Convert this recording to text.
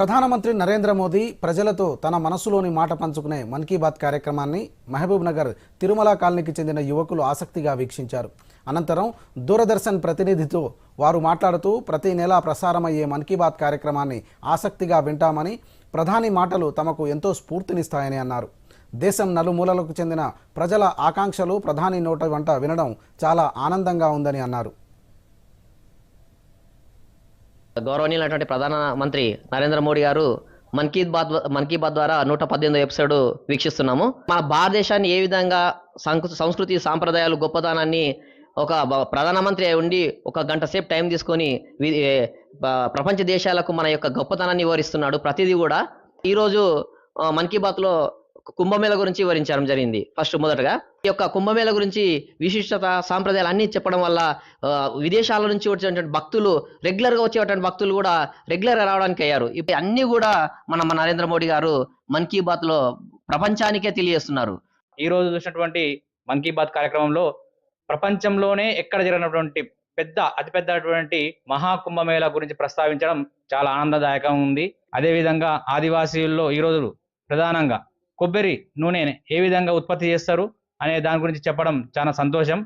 ప్రధానమంత్రి నరేంద్ర మోదీ ప్రజలతో తన మనసులోని మాట పంచుకునే మన్ కీ బాత్ కార్యక్రమాన్ని మహబూబ్ నగర్ తిరుమల కాలనీకి చెందిన యువకులు ఆసక్తిగా వీక్షించారు. అనంతరం దూరదర్శన్ ప్రతినిధితో వారు మాట్లాడుతూ ప్రతి నెలా ప్రసారమయ్యే మన్ కీ బాత్ కార్యక్రమాన్ని ఆసక్తిగా వింటామని ప్రధాని మాటలు తమకు ఎంతో స్ఫూర్తినిస్తాయని అన్నారు. దేశం నలుమూలలకు చెందిన ప్రజల ఆకాంక్షలు ప్రధాని నోట వంట వినడం చాలా ఆనందంగా ఉందని అన్నారు. గౌరవనీయులైనటువంటి ప్రధాన మంత్రి నరేంద్ర మోడీ గారు మన్ కీ బాత్ మన్ కీ బాత్ ద్వారా నూట పద్దెనిమిది ఎపిసోడ్ వీక్షిస్తున్నాము. మన భారతదేశాన్ని ఏ విధంగా సంస్కృతి సాంప్రదాయాలు గొప్పతనాన్ని ఒక ప్రధానమంత్రి అయి ఉండి ఒక గంట సేపు టైం తీసుకొని ప్రపంచ దేశాలకు మన యొక్క గొప్పతనాన్ని వివరిస్తున్నాడు ప్రతిదీ కూడా. ఈరోజు మన్ కీ బాత్లో కుంభమేళ గురించి వివరించడం జరిగింది. ఫస్ట్ మొదటగా ఈ యొక్క కుంభమేళ గురించి విశిష్టత సాంప్రదాయాలు అన్ని చెప్పడం వల్ల విదేశాల నుంచి వచ్చేటువంటి భక్తులు రెగ్యులర్గా వచ్చేటువంటి భక్తులు కూడా రెగ్యులర్గా రావడానికి అయ్యారు. ఇప్పుడు అన్ని కూడా మన మన నరేంద్ర మోడీ గారు మన్ కీ బాత్లో ప్రపంచానికే తెలియజేస్తున్నారు. ఈ రోజు చూసినటువంటి మన్ కీ బాత్ కార్యక్రమంలో ప్రపంచంలోనే ఎక్కడ జరిగినటువంటి పెద్ద అతిపెద్దటువంటి మహాకుంభమేళ గురించి ప్రస్తావించడం చాలా ఆనందదాయకంగా ఉంది. అదేవిధంగా ఆదివాసీల్లో ఈ రోజు ప్రధానంగా కొబ్బరి నూనె ఏ విధంగా ఉత్పత్తి చేస్తారు అనే దాని గురించి చెప్పడం చాలా సంతోషం.